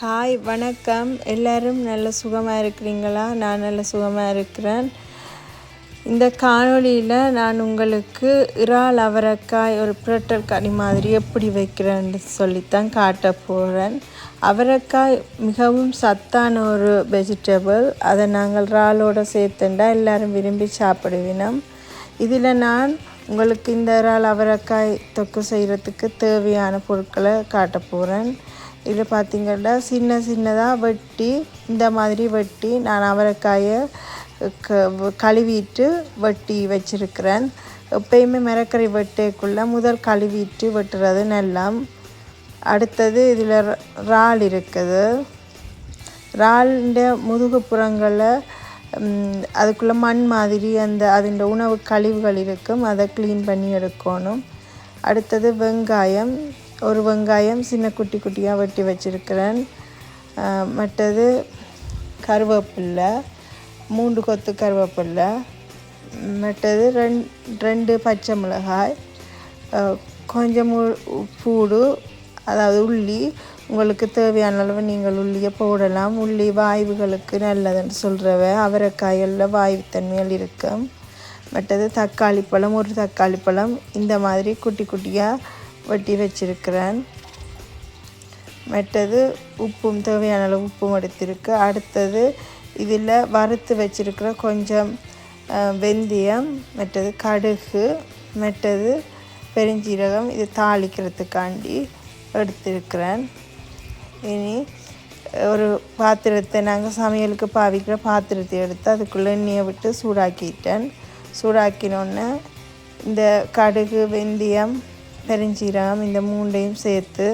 காய் வணக்கம். எல்லாரும் நல்ல சுகமாக இருக்கிறீங்களா? நான் நல்ல சுகமாக இருக்கிறேன். இந்த காணொளியில் நான் உங்களுக்கு இறால் அவரைக்காய் ஒரு புரட்டல் கனி மாதிரி எப்படி வைக்கிறேன்னு சொல்லித்தான் காட்ட போகிறேன் அவரைக்காய் மிகவும் சத்தான ஒரு வெஜிடபிள் அதை நாங்கள் இறாலோடு சேர்த்துண்டா எல்லோரும் விரும்பி சாப்பிடுவினோம். இதில் நான் உங்களுக்கு இந்த இறால் அவரைக்காய் தொக்கு செய்கிறதுக்கு தேவையான பொருட்களை காட்ட போகிறேன் இதில் பார்த்திங்கன்னா சின்ன சின்னதாக வெட்டி இந்த மாதிரி வெட்டி நான் அவரைக்காயை க கழுவிட்டு வெட்டி வச்சிருக்கிறேன். எப்பயுமே மிரக்கறி வெட்டேக்குள்ளே முதல் கழுவிட்டு வெட்டுறது நல்லா அடுத்தது இதில் இறால் இருக்குது. இறால்ன்ற முதுகுப்புறங்களை அதுக்குள்ளே மண் மாதிரி அந்த அதன் உணவு கழிவுகள் இருக்கும் அதை க்ளீன் பண்ணி எடுக்கணும். அடுத்தது வெங்காயம். ஒரு வெங்காயம் சின்ன குட்டி குட்டியாக வெட்டி வச்சுருக்கிறேன். மற்றது கருவேப்பில்லை மூன்று கொத்து கருவேப்பில்லை மற்றது ரெண் ரெண்டு பச்சை மிளகாய் கொஞ்சம் பூடு அதாவது உள்ளி. உங்களுக்கு தேவையான அளவு நீங்கள் உள்ளியை போடலாம். உள்ளி வாய்வுகளுக்கு நல்லதுன்னு சொல்கிறவ அவரைக்காயில் வாய்வுத்தன்மையில் இருக்கும். மற்றது தக்காளி பழம் ஒரு தக்காளி பழம் இந்த மாதிரி குட்டி குட்டியாக வெட்டி வச்சிருக்கிறேன். மற்றது உப்பும் தேவையான அளவு உப்பும் எடுத்திருக்கு. அடுத்தது இதில் வறுத்து வச்சிருக்கிற கொஞ்சம் வெந்தயம் மற்றது கடுகு மற்றது பெருஞ்சீரகம் இது தாளிக்கிறதுக்காண்டி எடுத்திருக்கிறேன். இனி ஒரு பாத்திரத்தை நாங்கள் சமையலுக்கு பாவிக்கிற பாத்திரத்தை எடுத்து அதுக்குள்ளே எண்ணெயை விட்டு சூடாக்கிட்டேன். சூடாக்கினோன்னே இந்த கடுகு வெந்தயம் பெருஞ்சீரகம் இந்த மூண்டையும் சேர்த்து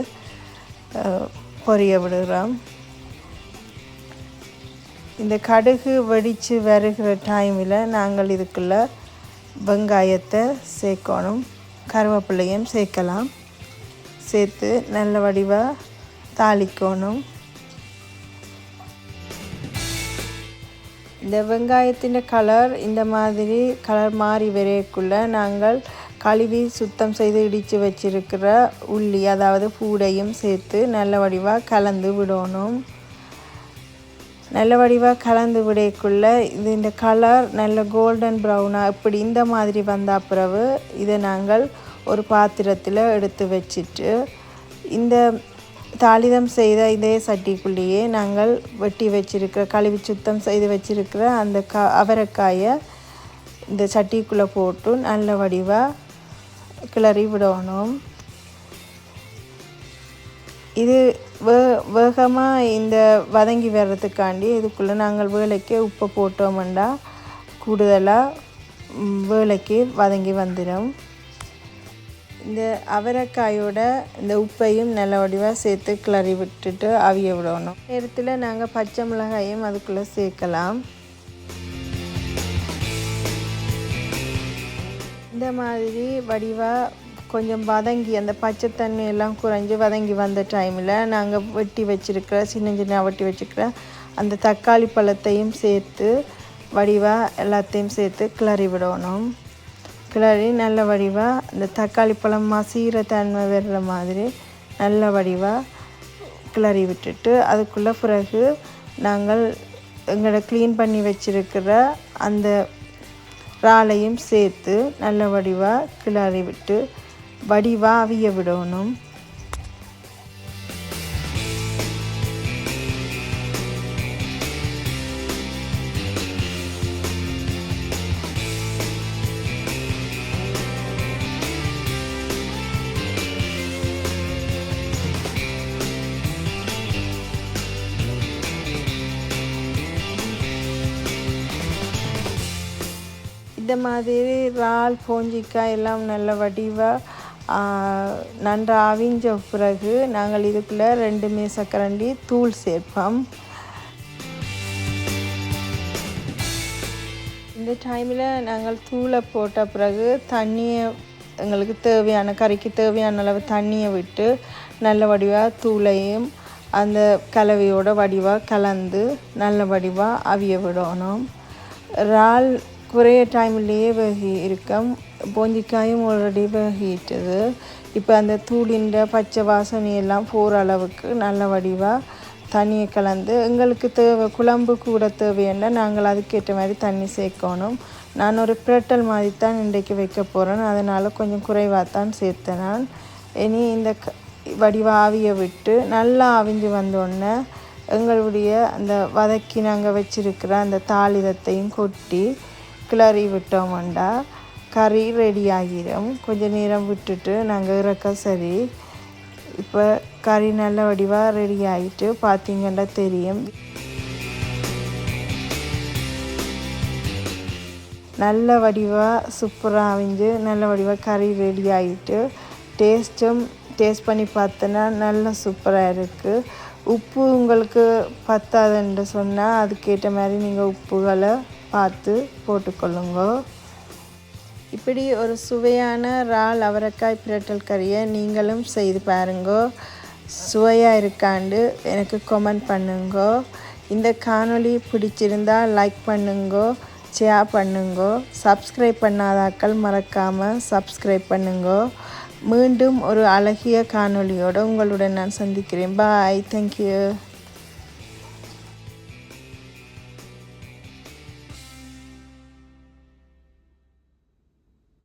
பொரிய விடுகிறோம். இந்த கடுகு வெடித்து வருகிற டைமில் நாங்கள் இதுக்குள்ளே வெங்காயத்தை சேர்க்கணும். கருவேப்பிள்ளையும் சேர்க்கலாம். சேர்த்து நல்ல வடிவாக தாளிக்கணும். இந்த வெங்காயத்தின் கலர் இந்த மாதிரி கலர் மாறி வரையக்குள்ளே நாங்கள் கழுவி சுத்தம் செய்து இடித்து வச்சிருக்கிற உள்ளி அதாவது பூடையும் சேர்த்து நல்ல வடிவாக கலந்து விடணும். நல்ல வடிவாக கலந்து விடக்குள்ளே இது இந்த கலர் நல்ல கோல்டன் ப்ரௌனாக இப்படி இந்த மாதிரி வந்த பிறகு இதை நாங்கள் ஒரு பாத்திரத்தில் எடுத்து வச்சுட்டு இந்த தாளிதம் செய்த இதே சட்டிக்குள்ளேயே நாங்கள் வெட்டி வச்சிருக்கிற கழுவி சுத்தம் செய்து வச்சிருக்கிற அந்த க அவரைக்காயை இந்த சட்டிக்குள்ளே போட்டு நல்ல வடிவாக கிளறி விடணும். இது வே வேகமாக இந்த வதங்கி வர்றதுக்காண்டி இதுக்குள்ளே நாங்கள் வேலைக்கு உப்பை போட்டோம்னா கூடுதலாக வேலைக்கு வதங்கி வந்துடும் இந்த அவரைக்காயோட இந்த உப்பையும் நல்ல வடிவாக சேர்த்து கிளறி விட்டுட்டு அவிய விடணும். நேரத்தில் நாங்கள் பச்சை மிளகாயும் அதுக்குள்ளே சேர்க்கலாம். இந்த மாதிரி வடிவாக கொஞ்சம் வதங்கி அந்த பச்சை தண்ணி எல்லாம் குறைஞ்சி வதங்கி வந்த டைமில் நாங்கள் வெட்டி வச்சுருக்கிற சின்ன சின்ன வெட்டி வச்சுருக்கிற அந்த தக்காளி பழத்தையும் சேர்த்து வடிவாக எல்லாத்தையும் சேர்த்து கிளறி விடணும். கிளறி நல்ல வடிவாக இந்த தக்காளி பழம் மசீர தன்மை வர்ற மாதிரி நல்ல வடிவாக கிளறி விட்டுட்டு அதுக்குள்ளே பிறகு நாங்கள் எங்களோட க்ளீன் பண்ணி வச்சுருக்கிற அந்த இறாலையும் சேர்த்து நல்ல வடிவாக கிளறி விட்டு வடிவாக அவிய விடணும். இந்த மாதிரி இறால் போஞ்சிக்காய் எல்லாம் நல்ல வடிவாக நன்றாக அவிஞ்ச பிறகு நாங்கள் இதுக்குள்ளே ரெண்டுமே சக்கரண்டி தூள் சேர்ப்போம். இந்த டைமில் நாங்கள் தூளை போட்ட பிறகு தண்ணியை எங்களுக்கு தேவையான கறிக்கு தேவையான அளவு தண்ணியை விட்டு நல்ல வடிவாக தூளையும் அந்த கலவையோட வடிவாக கலந்து நல்ல வடிவாக அவிய விடணும். இறால் குறைய டைம்லேயே வகி இருக்கும். பொஞ்சிக்காயும் ஆல்ரெடி வகிட்டது. இப்போ அந்த தூளின்ற பச்சை வாசனையெல்லாம் போகிற அளவுக்கு நல்ல வடிவாக தண்ணியை கலந்து எங்களுக்கு தேவை குழம்பு கூட தேவைன்னா நாங்கள் அதுக்கேற்ற மாதிரி தண்ணி சேர்க்கணும். நான் ஒரு பிரட்டல் மாதிரி தான் இன்றைக்கு வைக்க போகிறேன் அதனால் கொஞ்சம் குறைவாக தான் சேர்த்தேன் நான். இனி இந்த க வடிவ ஆவியை விட்டு நல்லா ஆவிஞ்சு வந்தோடனே எங்களுடைய அந்த வதக்கி நாங்கள் வச்சுருக்கிற அந்த தாளிதத்தையும் கொட்டி கிளறி விட்டோம்ண்டா. கறி ரெடி ஆகிடும் கொஞ்சம் நேரம் விட்டுட்டு நாங்கள் இறக்க சரி. இப்போ கறி நல்ல வடிவாக ரெடி ஆகிட்டு பார்த்தீங்கன்னா தெரியும். நல்ல வடிவாக சூப்பராக அவிஞ்சு நல்ல வடிவாக கறி ரெடி ஆகிட்டு டேஸ்ட்டும் டேஸ்ட் பண்ணி பார்த்தோன்னா நல்ல சூப்பராக இருக்குது உப்பு உங்களுக்கு பத்தாதுன்னு சொன்னால் அதுக்கேற்ற மாதிரி நீங்கள் உப்புகளை பார்த்து போட்டுக்கொள்ளுங்க. இப்படி ஒரு சுவையான இறால் அவரைக்காய் பிரட்டல் கறியை நீங்களும் செய்து பாருங்கோ. சுவையாக இருக்காண்டு எனக்கு கமெண்ட் பண்ணுங்கோ. இந்த காணொளி பிடிச்சிருந்தா லைக் பண்ணுங்கோ ஷேர் பண்ணுங்கோ. சப்ஸ்கிரைப் பண்ணாதாக்கள் மறக்காமல் சப்ஸ்கிரைப் பண்ணுங்கோ. மீண்டும் ஒரு அழகிய காணொளியோடு உங்களுடன் நான் சந்திக்கிறேன். Bye thank you